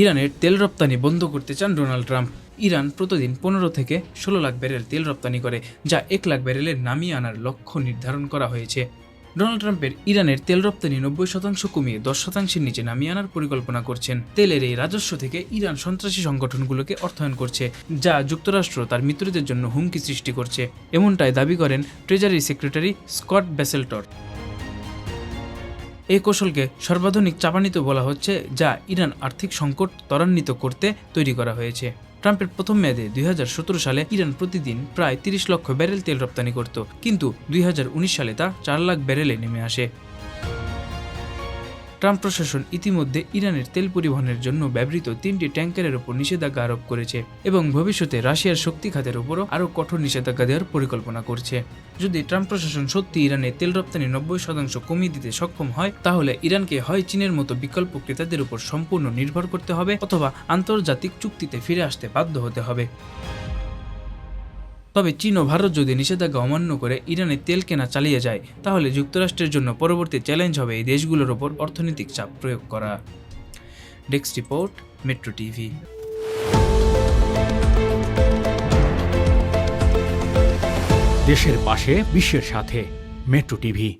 ইরানের তেল রপ্তানি বন্ধ করতে চান ডোনাল্ড ট্রাম্প। ইরান প্রতিদিন পনেরো থেকে ষোলো লাখ ব্যারেল তেল রপ্তানি করে, যা এক লাখ ব্যারেলে নামিয়ে আনার লক্ষ্য নির্ধারণ করা হয়েছে। ডোনাল্ড ট্রাম্পের ইরানের তেল রপ্তানি নব্বই শতাংশ কমিয়ে দশ শতাংশের নিচে নামিয়ে আনার পরিকল্পনা করছেন। তেলের এই রাজস্ব থেকে ইরান সন্ত্রাসী সংগঠনগুলোকে অর্থায়ন করছে, যা যুক্তরাষ্ট্র তার মিত্রদের জন্য হুমকি সৃষ্টি করছে। এমনটাই দাবি করেন ট্রেজারি সেক্রেটারি স্কট ব্যাসেলটর। এই কৌশলকে সর্বাধুনিক চাপানিত বলা হচ্ছে, যা ইরান আর্থিক সংকট ত্বরান্বিত করতে তৈরি করা হয়েছে। ট্রাম্পের প্রথম মেয়াদে দুই হাজার সতেরো সালে ইরান প্রতিদিন প্রায় তিরিশ লক্ষ ব্যারেল তেল রপ্তানি করত, কিন্তু দুই হাজার উনিশ সালে তা চার লাখ ব্যারেলে নেমে আসে। ট্রাম্প প্রশাসন ইতিমধ্যে ইরানের তেল পরিবহনের জন্য ব্যবহৃত তিনটি ট্যাঙ্কারের উপর নিষেধাজ্ঞা আরোপ করেছে এবং ভবিষ্যতে রাশিয়ার শক্তি খাতের উপরও আরও কঠোর নিষেধাজ্ঞা দেওয়ার পরিকল্পনা করছে। যদি ট্রাম্প প্রশাসন সত্যি ইরানে তেল রপ্তানি নব্বই শতাংশ কমিয়ে দিতে সক্ষম হয়, তাহলে ইরানকে হয় চীনের মতো বিকল্প ক্রেতাদের উপর সম্পূর্ণ নির্ভর করতে হবে অথবা আন্তর্জাতিক চুক্তিতে ফিরে আসতে বাধ্য হতে হবে। তবে চীন ও ভারত যদি নিষেধাজ্ঞা অমান্য করে ইরানে তেল কেনা চালিয়ে যায়, তাহলে যুক্তরাষ্ট্রের জন্য পরবর্তী চ্যালেঞ্জ হবে এই দেশগুলোর ওপর অর্থনৈতিক চাপ প্রয়োগ করা। Desk report, metro TV. দেশের পাশে, বিশ্বের সাথে, মেট্রো টিভি।